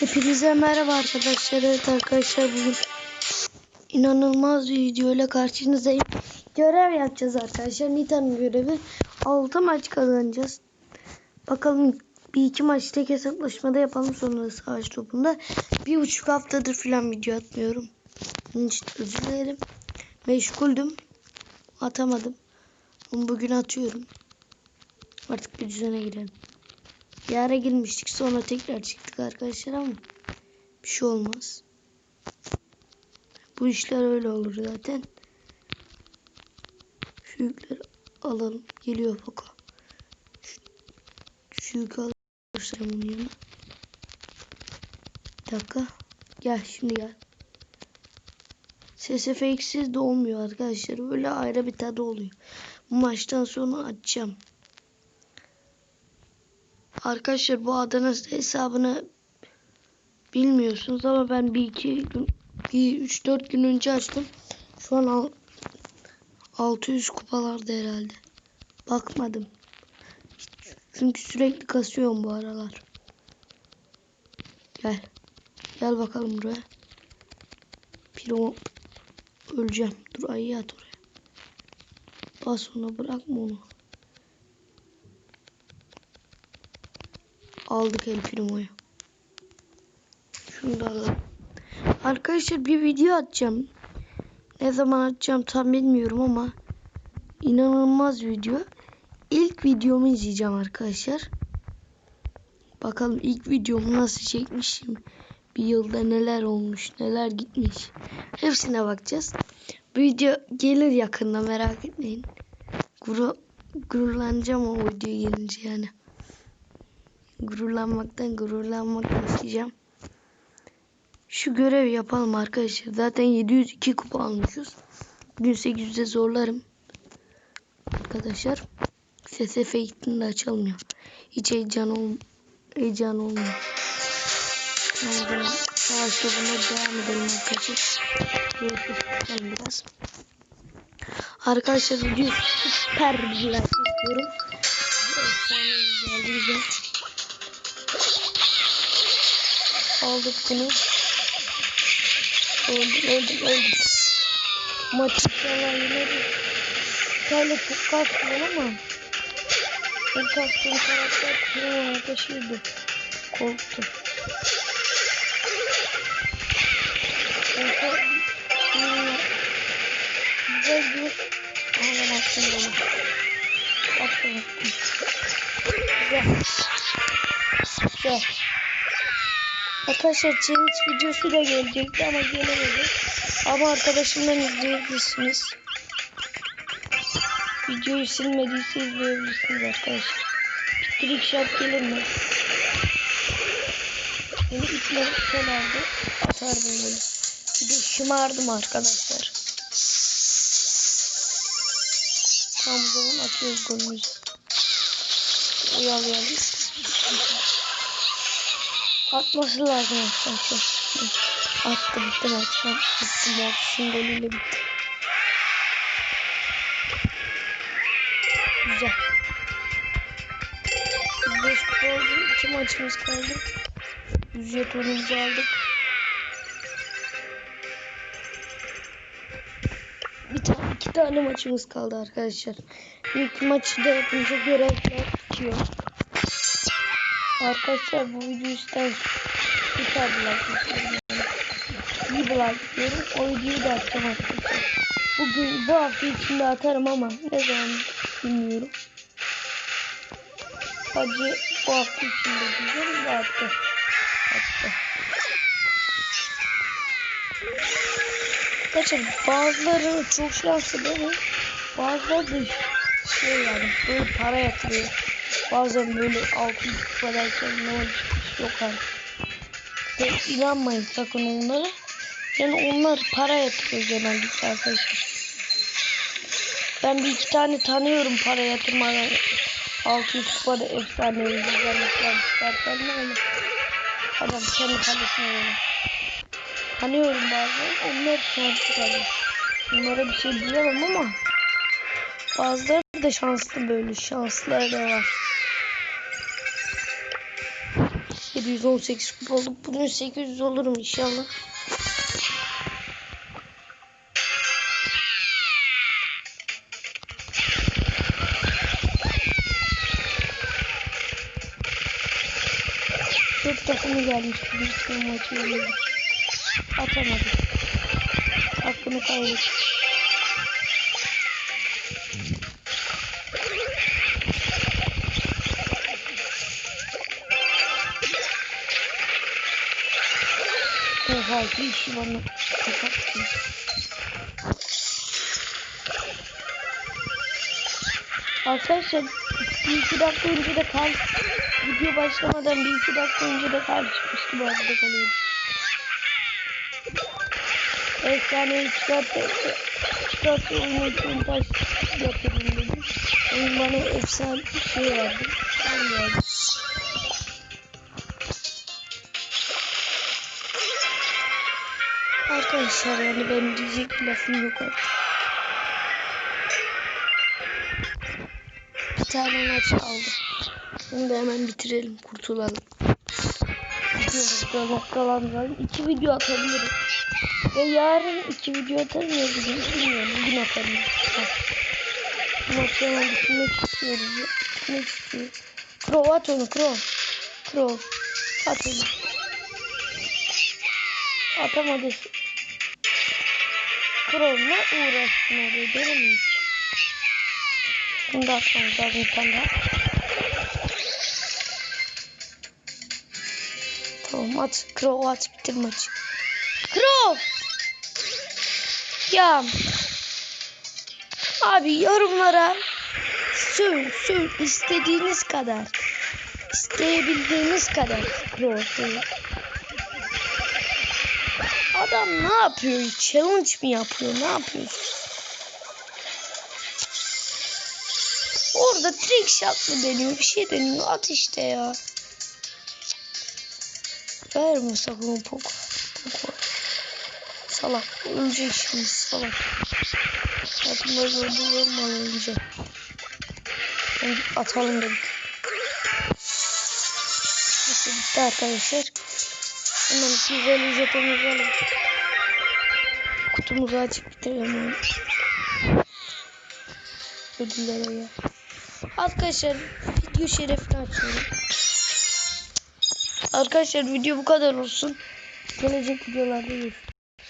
Hepinize merhaba arkadaşlar. Evet arkadaşlar bugün inanılmaz bir video ile karşınızdayım. Görev yapacağız arkadaşlar. Nita'nın görevi. 6 maç kazanacağız. Bakalım bir iki maç tek hesaplaşmada yapalım sonra savaş topunda. Bir buçuk haftadır falan video atmıyorum. Bunun özür dilerim. Meşguldüm. Atamadım. Ama bugün atıyorum. Artık bir düzene girelim. Bir ara girmiştik sonra tekrar çıktık arkadaşlar ama bir şey olmaz. Bu işler öyle olur zaten. Şu yükleri alalım. Geliyor Foko. Şu, şu yükü alalım. Yanına. Bir dakika. Gel şimdi gel. Ses efeksiz de olmuyor arkadaşlar. Böyle ayrı bir tadı oluyor. Bu maçtan sonra açacağım. Arkadaşlar bu Adana hesabını bilmiyorsunuz ama ben bir iki gün bir üç dört gün önce açtım. Şu an al, 600 kupalarda herhalde. Bakmadım. Çünkü sürekli kasıyorum bu aralar. Gel. Gel bakalım buraya. Piro öleceğim. Dur ayı at oraya. Bas ona bırakma onu. Aldık El Primo'yu. Şunu da alalım. Arkadaşlar bir video atacağım. Ne zaman atacağım tam bilmiyorum ama inanılmaz video. İlk videomu izleyeceğim arkadaşlar. Bakalım ilk videomu nasıl çekmişim. Bir yılda neler olmuş, neler gitmiş. Hepsine bakacağız. Bu video gelir yakında merak etmeyin. Guru, gururlanacağım o video gelince yani gururlanmaktan gururlanmak isteyeceğim. Şu görevi yapalım arkadaşlar. Zaten 702 kupa almışız. Bugün 800'e zorlarım. Arkadaşlar. Ses efektini de açılmıyor. Hiç heyecan, ol heyecan olmuyor. Tamam, savaş topuna devam edelim arkadaşlar. Biraz. Arkadaşlar video süper bir like istiyorum. Efsane güzel güzel. Aldık bunu. Öldüm öldüm öldüm. Maç inşallah yeneriz. Kale çok kastım ama. Ben kastığım karakter kırma arkadaşıydı. Korktum. Orta güzel bir Aa ben attım onu. Attım attım. Güzel. Güzel. Arkadaşlar challenge videosu da gelecekti ama gelemedi. Ama arkadaşımdan izleyebilirsiniz. Videoyu silmediyse izleyebilirsiniz arkadaşlar. Trick shot gelir mi? Beni iple kenarda atardım böyle. Bir de şımardım arkadaşlar. Tamam o zaman atıyoruz golümüzü. Uyalayalım. Atması lazım arkadaşlar. Attı bitti maç. Bitti Mortis'in golüyle bitti. Güzel. 105 kupa oldu. 2 maçımız kaldı. 100 jetonumuzu aldık. Bir tane, iki tane maçımız kaldı arkadaşlar. İlk maçı da yapınca görevler bitiyor. Arkadaşlar bu video ister süper bir like. İyi bir like istiyorum. O videoyu da atacağım arkadaşlar. Bugün bu hafta içinde atarım ama ne zaman bilmiyorum. Sadece bu hafta içinde diyeceğim bu hafta. Hafta. Arkadaşlar bazıları çok şanslı değil Bazıları da şey yani böyle para yatırıyor. Bazen böyle altın kupadayken ne olmuş yok. Ve inanmayın sakın onlara. Yani onlar para yatırıyor genellikle arkadaşlar. Ben bir iki tane tanıyorum para yatırmadan. 600 kupada efsane yıldızlarmışlar çıkartan ne olur. Adam kendi kalesine böyle. Tanıyorum bazen. Onlar şanslı tabii. Onlara bir şey diyemem ama bazıları da şanslı böyle şansları da var. 718 kupa olduk. Bugün 800 olurum inşallah. Dört takımı gelmiş. Birisinin maçı yenildik. Atamadı. Hakkını kaybetti. Bir işi bana kapattı. Arkadaşlar bir iki dakika önce de kar video başlamadan bir iki dakika önce de kar çıkmıştı bu arada kalıydı. Efsaneyi çıkarttı. Çıkarttı oyunu için taş yatırdım dedim. Oyun bana efsane bir şey verdi. Ben verdim. Arkadaşlar yani benim diyecek bir lafım yok artık. Bir tane maç aldım. Bunu da hemen bitirelim, kurtulalım. Videomuzda noktalandıralım. İki video atabilirim. Ve yarın iki video atarım ya bugün bilmiyorum. Bugün atarım. Bu maçı hemen bitirmek istiyoruz. Bitirmek istiyorum. Crow at onu Crow. Crow. At onu. Atamadı. Oraya. Değil mi hiç? Da atmamız lazım bir tane daha. Tamam at. Crow at. Bitir maçı. Crow! Ya. Abi yorumlara söyle, söyle istediğiniz kadar. isteyebildiğiniz kadar Crow. Adam ne yapıyor? Challenge mi yapıyor? Ne yapıyor? Orada trick shot mı deniyor? Bir şey deniyor. At işte ya. Verme sakın o poku. Poku. Salak. Ölecek şimdi salak. Hayatımda gördüğüm olmalı önce. Atalım dedik. Neyse bitti arkadaşlar. Hemen güzel jetimizi alalım. Kutumuzu açıp bitirelim. Ödüllere ya. Arkadaşlar video şerefini açıyorum. Arkadaşlar video bu kadar olsun. Gelecek videolarda görüşürüz.